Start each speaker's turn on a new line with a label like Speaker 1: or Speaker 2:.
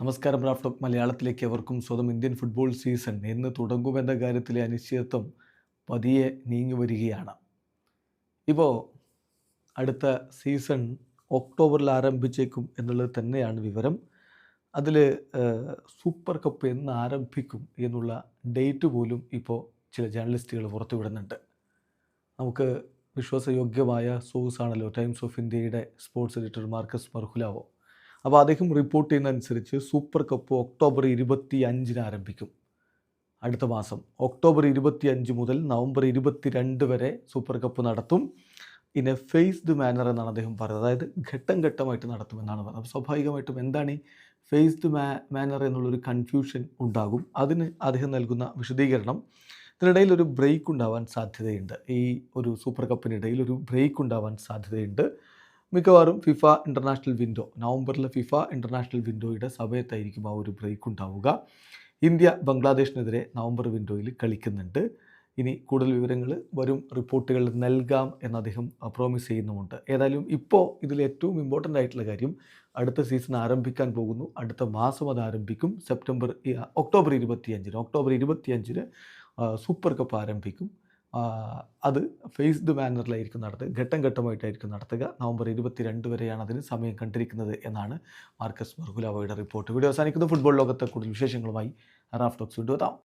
Speaker 1: നമസ്കാരം റാഫ്റ്റോക്ക് മലയാളത്തിലേക്ക് എവർക്കും സ്വന്തം ഇന്ത്യൻ ഫുട്ബോൾ സീസൺ എന്ന് തുടങ്ങുമെന്ന കാര്യത്തിലെ അനിശ്ചിതത്വം പതിയെ നീങ്ങി വരികയാണ്. ഇപ്പോൾ അടുത്ത സീസൺ ഒക്ടോബറിൽ ആരംഭിച്ചേക്കും എന്നുള്ളത് തന്നെയാണ് വിവരം. അതിൽ സൂപ്പർ കപ്പ് എന്ന് ആരംഭിക്കും എന്നുള്ള ഡേറ്റ് പോലും ഇപ്പോൾ ചില ജേർണലിസ്റ്റുകൾ പുറത്തുവിടുന്നുണ്ട്. നമുക്ക് വിശ്വാസയോഗ്യമായ സോഴ്സാണല്ലോ ടൈംസ് ഓഫ് ഇന്ത്യയുടെ സ്പോർട്സ് എഡിറ്റർ മാർക്കസ് മർഹുലാവോ? അപ്പോൾ അദ്ദേഹം റിപ്പോർട്ട് ചെയ്യുന്നതനുസരിച്ച് സൂപ്പർ കപ്പ് ഒക്ടോബർ ഇരുപത്തി അഞ്ചിന് ആരംഭിക്കും. അടുത്ത മാസം ഒക്ടോബർ ഇരുപത്തി അഞ്ച് മുതൽ നവംബർ ഇരുപത്തി രണ്ട് വരെ സൂപ്പർ കപ്പ് നടത്തും. ഇൻ എ ഫേസ്ഡ് മാനർ എന്നാണ് അദ്ദേഹം പറയുന്നത് അതായത് ഘട്ടം ഘട്ടമായിട്ട് നടത്തുമെന്നാണ് പറയുന്നത് സ്വാഭാവികമായിട്ടും എന്താണ് ഈ ഫേസ്ഡ് മാ മാനർ എന്നുള്ളൊരു കൺഫ്യൂഷൻ ഉണ്ടാകും. അതിന് അദ്ദേഹം നൽകുന്ന വിശദീകരണം. ഇതിനിടയിൽ ഒരു ബ്രേക്ക് ഉണ്ടാവാൻ സാധ്യതയുണ്ട്. ഈ ഒരു സൂപ്പർ കപ്പിനിടയിൽ ഒരു ബ്രേക്ക് ഉണ്ടാവാൻ സാധ്യതയുണ്ട്. മിക്കവാറും ഫിഫ ഇന്റർനാഷണൽ വിൻഡോ നവംബറിലെ ഫിഫ ഇന്റർനാഷണൽ വിൻഡോയുടെ സമയത്തായിരിക്കും ആ ഒരു ബ്രേക്ക് ഉണ്ടാവുക. ഇന്ത്യ ബംഗ്ലാദേശിനെതിരെ നവംബർ വിൻഡോയിൽ കളിക്കുന്നുണ്ട്. ഇനി കൂടുതൽ വിവരങ്ങൾ വരും റിപ്പോർട്ടുകൾ നൽകാം എന്ന് അദ്ദേഹം പ്രോമിസ് ചെയ്യുന്നുമുണ്ട്. ഏതായാലും ഇപ്പോൾ ഇതിൽ ഏറ്റവും ഇമ്പോർട്ടന്റ് ആയിട്ടുള്ള കാര്യം അടുത്ത സീസൺ ആരംഭിക്കാൻ പോകുന്നു. അടുത്ത മാസം അത് ആരംഭിക്കും. സെപ്റ്റംബർ ഒക്ടോബർ ഇരുപത്തിയഞ്ചിന് ഒക്ടോബർ ഇരുപത്തിയഞ്ചിന് സൂപ്പർ കപ്പ് ആരംഭിക്കും. അത് ഫേസ്ഡ് മാനറിലായിരിക്കും നടത്തുക. ഘട്ടം ഘട്ടമായിട്ടായിരിക്കും നടത്തുക. നവംബർ ഇരുപത്തിരണ്ട് വരെയാണ് അതിന് സമയം കണ്ടിരിക്കുന്നത് എന്നാണ് മാർക്കസ് മർഹുലാവോയുടെ റിപ്പോർട്ട് വീഡിയോ അവസാനിക്കുന്നു. ഫുട്ബോൾ ലോകത്തെ കൂടുതൽ വിശേഷങ്ങളുമായി റാഫ് ടോക്സ് വീണ്ടും എത്താം.